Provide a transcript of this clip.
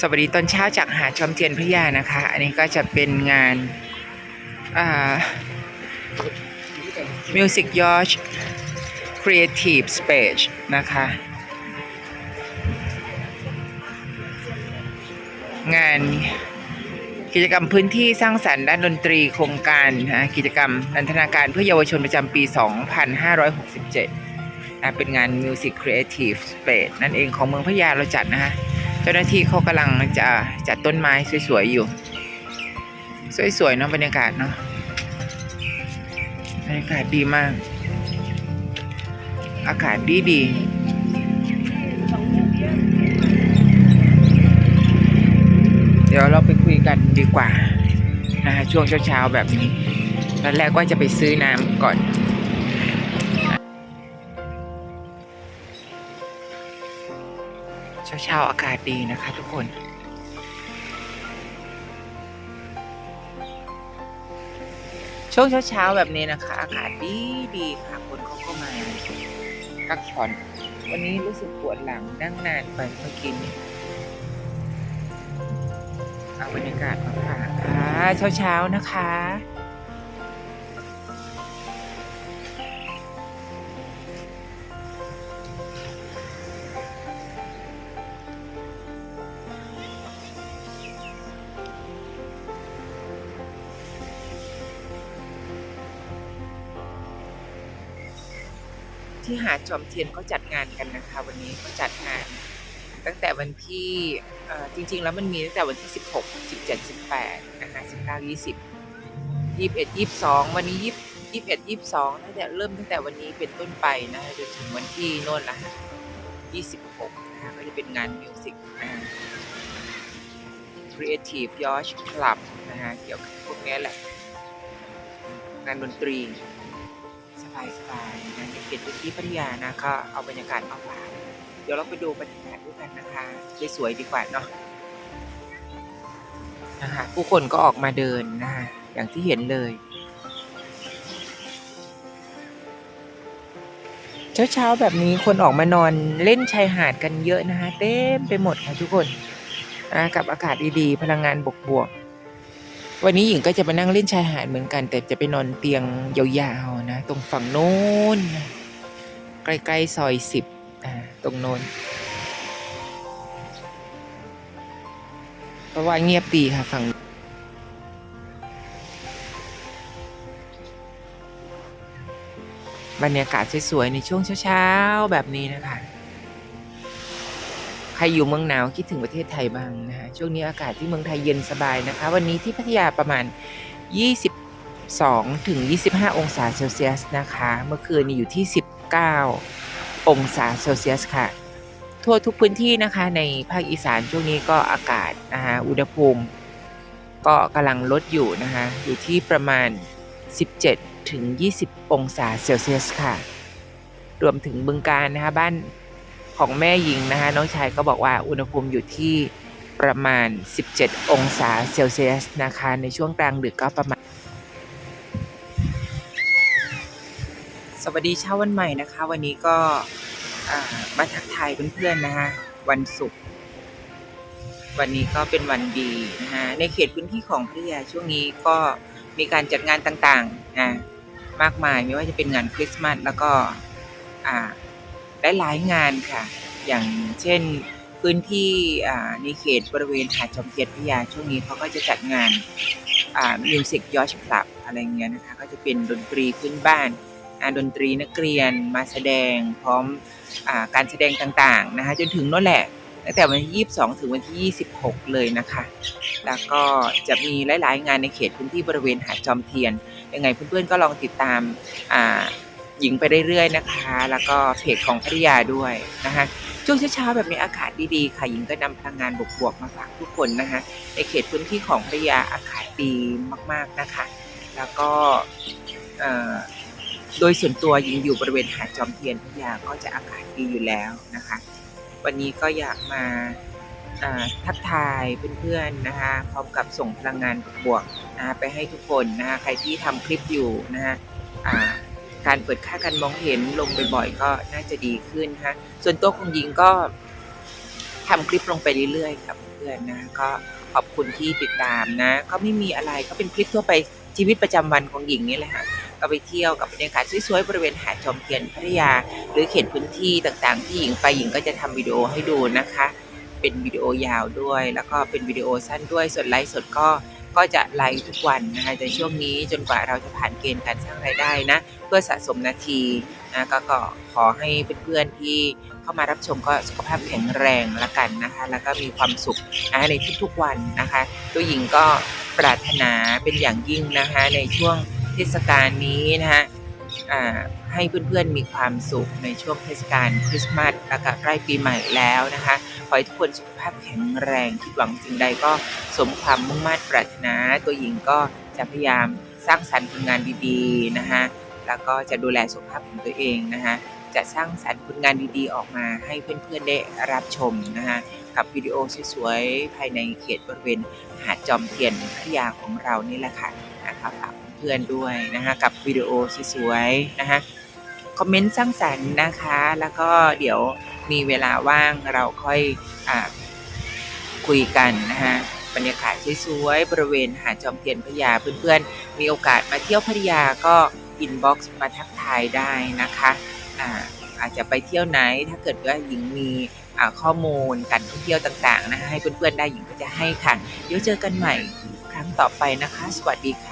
สวัสดีตอนเช้าจากหาดจอมเทียนพระยานะคะ อันนี้ก็จะเป็นงานอ่า Music Yacht Creative Space นะคะ งานกิจกรรมพื้นที่สร้างสรรค์ด้านดนตรีโครงการกิจกรรมนันทนาการเพื่อเยาวชนประจำปี 2567นะเป็นงาน Music Creative Space นั่นเองของเมืองพะยาเราจัดนะคะ เจ้าหน้าที่เขากำลังจะจัดต้นไม้สวยๆอยู่ สวยๆเนาะบรรยากาศเนาะบรรยากาศดีมาก อากาศดีดีๆเดี๋ยวเราไปคุยกันดีกว่านะฮะช่วงเช้าๆแบบนี้ตอนแรกว่าจะไปซื้อน้ำก่อน เช้าๆอากาศดีนะคะทุกคน ช่วงเช้าๆแบบนี้นะคะ อากาศดีดีค่ะ คนเขาก็มาพักผ่อน วันนี้รู้สึกปวดหลังนั่งนานไปเมื่อกี้นี้เอาบรรยากาศมาฝากค่ะเช้าๆนะคะ ที่หาดจอมเทียนเขาจัดงานกันนะคะ วันนี้เขาจัดงาน ตั้งแต่วันที่จริง ๆ แล้วมันมีตั้งแต่วันที่ 16 17 18นะคะ19 20 21 22 วันนี้20 21 22ตั้งแต่เริ่มตั้งแต่วันนี้เป็นต้นไปนะคะจนถึงวันที่โน่นละ26นะคะก็จะเป็นงานมิวสิกนะ Creative Yacht Club นะคะเกี่ยวกับพวกนี้แหละ งานดนตรี สบายสบายๆนะในเขตพื้นที่พัทยานะก็เอาบรรยากาศมาฝากเดี๋ยวเราไปดูบรรยากาศด้วยกันนะคะสวยๆดีกว่าเนาะนะคะผู้คนก็ออกมาเดินนะคะอย่างที่เห็นเลย เช้าๆแบบนี้คนออกมานอนเล่นชายหาดกันเยอะนะคะเต็มไปหมดค่ะทุกคนนะกับอากาศดีๆ พลังงานบวกๆ วันนี้หญิงก็จะมานั่งเล่นชายหาดเหมือนกัน แต่จะไปนอนเตียงยาวๆนะ ตรงฝั่งโน้นใกล้ๆซอยสิบตรงโน้นเพราะว่าเงียบดีค่ะฝั่งบรรยากาศสวยๆในช่วงเช้าๆแบบนี้นะคะ รอยู่เมืองหนาวคิดถึงประเทศไทยบ้างนะคะช่วงนี้อากาศที่เมืองไทยเย็นสบายนะคะ วันนี้ที่พัทยาประมาณ 22ถึง25 องศาเซลเซียสนะคะ เมื่อคืนนี้อยู่ที่ 19 องศาเซลเซียสค่ะ ทั่วทุกพื้นที่นะคะในภาคอีสานช่วงนี้ก็อากาศนะคะอุณหภูมิ ก็กำลังลดอยู่นะคะอยู่ที่ประมาณ 17ถึง20 องศาเซลเซียสค่ะ รวมถึงบึงการนะคะบ้าน ของแม่หญิงนะคะน้องชายก็บอกว่าอุณหภูมิอยู่ที่ประมาณ 17 องศาเซลเซียสนะคะในช่วงกลางดึกก็ประมาณ สวัสดีเช้าวันใหม่นะคะ วันนี้ก็มาทักทายเพื่อนๆนะคะวันศุกร์วันนี้ก็เป็นวันดีนะคะในเขตพื้นที่ของพัทยาช่วงนี้ก็มีการจัดงานต่างๆนะมากมายไม่ว่าจะเป็นงานคริสต์มาสแล้วก็ อ่าหลายงานค่ะ อย่างเช่นพื้นที่ในเขตบริเวณหาดจอมเทียนพัทยาช่วงนี้เขาก็จะจัดงานมิวสิกยอชคลับอะไรเงี้ยนะคะก็จะเป็นดนตรีพื้นบ้านดนตรีนักเรียนมาแสดงพร้อมอการแสดงต่างๆนะคะจนถึงโน่นแหละตั้งแต่วันที่ 22 ถึงวันที่ 26 เลยนะคะ แล้วก็จะมีหลาย ๆ งานในเขตพื้นที่บริเวณหาดจอมเทียน ยังไงเพื่อนๆ ก็ลองติดตามอ่า หญิงไปเรื่อยๆนะคะ แล้วก็เพจของพัทยาด้วยนะคะช่วงเช้าๆแบบนี้อากาศดีๆค่ะหญิงก็นำพลังงานบวกๆมาฝากทุกคนนะคะในเขตพื้นที่ของพัทยาอากาศดีมากๆนะคะ แล้วก็โดยส่วนตัวหญิงอยู่บริเวณหาดจอมเทียนพัทยาก็จะอากาศดีอยู่แล้วนะคะ วันนี้ก็อยากมาทักทายเพื่อนๆนะคะพร้อมกับส่งพลังงานบวกๆนะะไปให้ทุกคนนะคะใครที่ทำคลิปอยู่นะคะ การเปิดค่าการมองเห็นลงบ่อยๆก็น่าจะดีขึ้นนะคะส่วนตัวของหญิงก็ทำคลิปลงไปเรื่อยๆครับเพื่อนนะก็ขอบคุณที่ติดตามนะ ก็ไม่มีอะไรก็เป็นคลิปทั่วไปชีวิตประจำวันของหญิงนี่แหละค่ะก็ไปเที่ยวกับบรรยากาศสวยๆบริเวณหาดจอมเทียนพัทยา หรือเขตพื้นที่ต่างๆ ที่หญิงไปหญิงก็จะทำวิดีโอให้ดูนะคะ เป็นวิดีโอยาวด้วย แล้วก็เป็นวิดีโอสั้นด้วยส่วนไลฟ์สดก็ ก็จะไลฟ์ทุกวันนะคะในช่วงนี้จนกว่าเราจะผ่านเกณฑ์การสร้างรายได้นะ เพื่อสะสมนาทีนะก็ก็ขอให้เพื่อนๆที่เข้ามารับชมก็สุขภาพแข็งแรงละกันนะคะ แล้วก็มีความสุขนะในทุกๆวันนะคะ ตัวหญิงก็ปรารถนาเป็นอย่างยิ่งนะคะในช่วงเทศกาลนี้นะคะอ่า ให้เพื่อนๆมีความสุขในช่วงเทศกาลคริสต์มาสแล้วก็ใกล้ปีใหม่แล้วนะคะขอให้ทุกคนสุขภาพแข็งแรงคิดหวังสิ่งใดก็สมความมุ่งมั่นปรารถนา ตัวหญิงก็จะพยายามสร้างสรรค์ผลงานดีๆนะคะแล้วก็จะดูแลสุขภาพของตัวเองนะคะจะสร้างสรรค์ผลงานดีๆ ออกมาให้เพื่อนๆได้รับชมนะคะกับวิดีโอสวยๆภายในเขตบริเวณหาดจอมเทียนพัทยาของเรานี่แหละค่ะนะคะฝากเพื่อนด้วยนะคะกับวิดีโอสวยๆนะคะ คอมเมนต์สร้างสรรค์นะคะ แล้วก็เดี๋ยวมีเวลาว่างเราค่อยอคุยกันนะคะบรรยากาศสวยๆบริเวณหาดจอมเทียนพยาเพื่อนๆ มีโอกาสมาเที่ยวพัทยาก็อินบ็อกซ์มาทักทายได้นะคะอาอาจจะไปเที่ยวไหนถ้าเกิดว่าหญิงมีข้อมูลการท่องเที่ยวต่างๆนะคะให้เพื่อนๆได้หญิงก็จะให้ค่ะ เดี๋ยวเจอกันใหม่ครั้งต่อไปนะคะ สวัสดีค่ะ